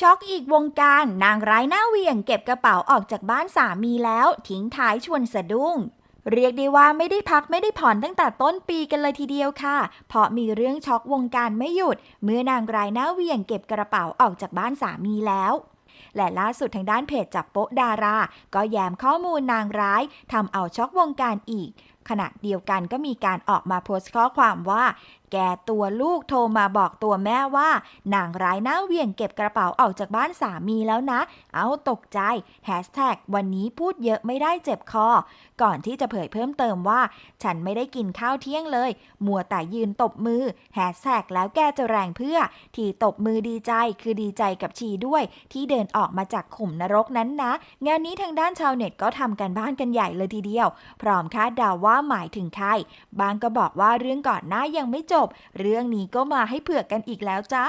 ช็อกอีกวงการนางร้ายหน้าเวียงเก็บกระเป๋าออกจากบ้านสามีแล้ว ทิ้งท้ายชวนสะดุ้ง เรียกได้ว่าไม่ได้พักไม่ได้ผ่อนตั้งแต่ต้นปีกันเลยทีเดียวค่ะ เพราะมีเรื่องช็อกวงการไม่หยุด เมื่อนางร้ายหน้าเวียงเก็บกระเป๋าออกจากบ้านสามีแล้วและล่าสุดทางด้านเพจจับโป๊ะดารา ก็แย้มข้อมูลนางร้ายทำเอาช็อกวงการอีก ขณะเดียวกันก็มีการออกมาโพสต์ข้อความว่า แกตัวลูกโทรมาบอกตัวแม่ว่า นางร้ายหน้าเวียงเก็บกระเป๋าออกจากบ้านสามีแล้วนะ เอาตกใจแฮชแท็กวันนี้พูดเยอะไม่ได้เจ็บคอ ก่อนที่จะเผยเพิ่มเติมว่า ฉันไม่ได้กินข้าวเที่ยงเลย มัวแต่ยืนตบมือแฮชแท็กแล้วแกจะแรงเพื่อ ที่ตบมือดีใจคือดีใจกับชีด้วย ที่เดินออกมาจากขุมนรกนั้นนะ งานนี้ทางด้านชาวเน็ตก็ทำกันบ้านกันใหญ่เลยทีเดียว พร้อมคาดเดาว่าว่าหมายถึงใคร บางก็บอกว่าเรื่องก่อนหน้ายังไม่จบ เรื่องนี้ก็มาให้เผือกกันอีกแล้วจ้า